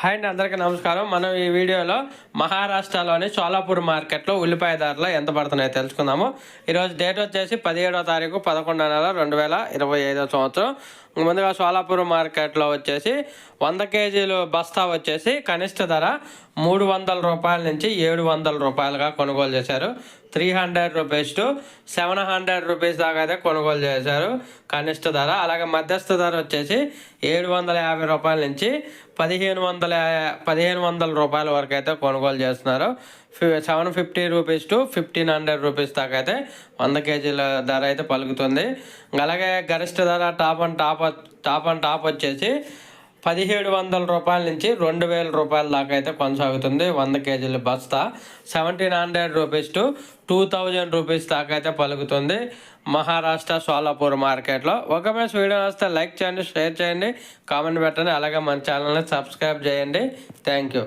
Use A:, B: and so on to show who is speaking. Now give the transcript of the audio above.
A: Hi అండి అందరికీ నమస్కారం. మనం ఈ వీడియోలో మహారాష్ట్రలోని సోలాపూర్ మార్కెట్లో ఉల్లిపాయ ధరలు ఎంత పడుతున్నాయో తెలుసుకుందాము. ఈరోజు డేట్ వచ్చేసి పదిహేడో తారీఖు పదకొండో నెల రెండు వేల ఇరవై ఐదో సంవత్సరం. ముందుగా సోలాపురం మార్కెట్లో వచ్చేసి వంద కేజీలు బస్తా వచ్చేసి కనిష్ట ధర మూడు వందల రూపాయల నుంచి ఏడు వందల రూపాయలుగా కొనుగోలు చేశారు. Three hundred rupees to seven hundred rupees దాకా అయితే కొనుగోలు చేశారు కనిష్ట ధర. అలాగే మధ్యస్థ ధర వచ్చేసి ఏడు వందల యాభై రూపాయల నుంచి పదిహేను వందల పదిహేను వందల రూపాయల వరకు అయితే కొనుగోలు చేస్తున్నారు. Seven fifty rupees to fifteen hundred rupees దాకా అయితే వంద కేజీల ధర అయితే పలుకుతుంది. అలాగే గరిష్ట ధర top and top top and top వచ్చేసి పదిహేడు వందల రూపాయల నుంచి రెండు వేల రూపాయల దాకా అయితే కొనసాగుతుంది వంద కేజీల బస్తా. Seventeen hundred rupees to two thousand rupees దాకా అయితే పలుకుతుంది మహారాష్ట్ర సోలాపూర్ మార్కెట్లో. ఒకవేళ వీడియో వస్తే లైక్ చేయండి షేర్ చేయండి కామెంట్ పెట్టండి అలాగే మన ఛానల్ని సబ్స్క్రైబ్ చేయండి. Thank you.